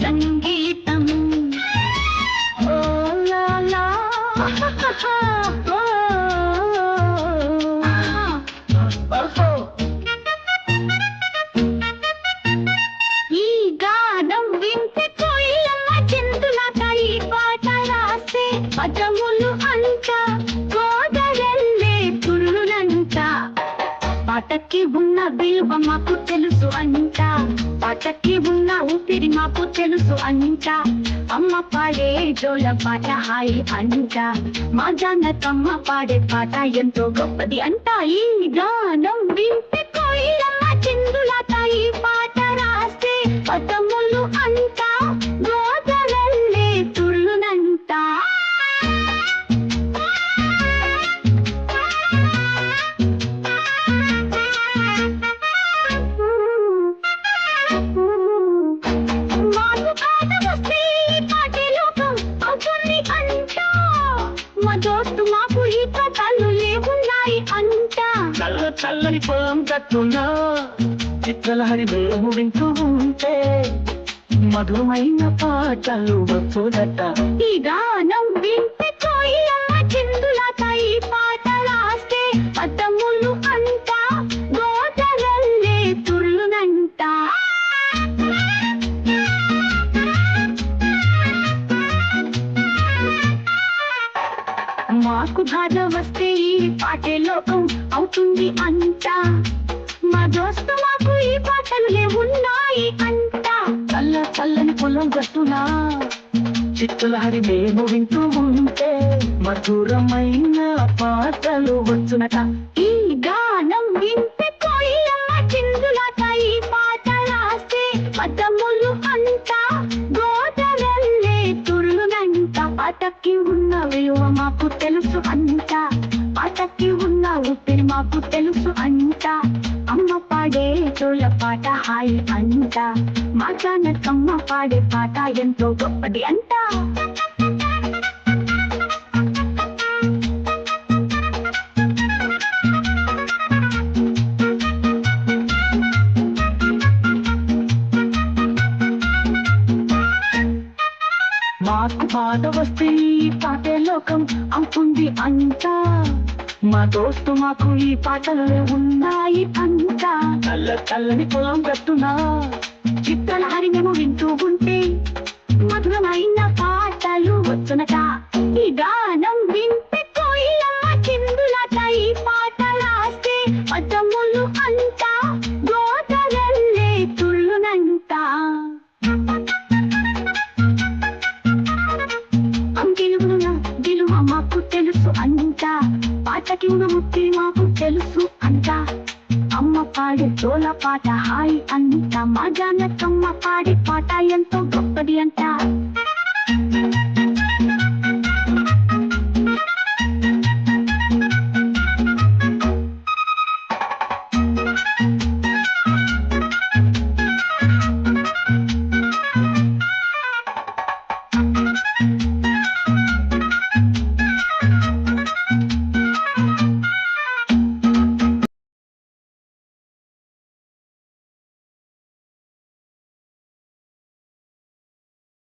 సంగీతం ఓ లా లా. పదములు అంట గోదరెల్లే తుళ్ళునంట పాటకి ఉన్న విలువ మాకు తెలుసు అంట పాటకి ఉన్న ఊపిరి మాకు తెలుసు అంట. అమ్మ పాడే జోల పాట హాయి అంట మా జానకమ్మ పాడే పాట ఎంతో గొప్పది అంట. ఈ గానం వింటే కోయిల మా దోస్తు మాకు ఈ కథలు లేవున్నాయి అంట. చల్ల చల్లని పొలం కట్టున్నా చిత్రలహరి వింటూ ఉంటే మధురమైన పాటలు వచ్చుదట ఈ గానం వింటే మాకు బాధ వస్తే ఈ పాటే లోకం అవుతుంది అంట. మా దోస్తు మాకు ఈ పాటలే ఉన్నాయి అంట. చల్ల చల్లని పొలం కట్టునా హరి మేము వింటూ ఉంటే మధురమైన పాటలు వచ్చునట. ఈ గానం వింటే కోయిలమ్మ చిందులట ఈ పాట రాస్తే పదములు అంట. గోదరల్లే తుళ్ళునంట పాటకి ఉన్న విలువ మాకు మాకు తెలుసు అంట అమ్మ పాడే చోళ పాట హాయి అంట మా జానకమ్మ పాడే పాట ఎంతో గొప్పది అంట మాకు బాధ వస్తే పాటే లోకం అవుతుంది అంట మా దోస్తు మాకు ఈ పాటలు ఉన్నాయి అంట చల్ల చల్లని పొలం కట్టునా చిత్తల హరిణము వింటూ ఉంటే మధురమైన పాటలు వచ్చునట. ఈ పాటకి ఉన్న మాకు తెలుసు అంట. అమ్మ పాడే చోల పాట హాయ్ అంత మా జానకమ్మ పాడే పాట ఎంతో గొప్పది అంట.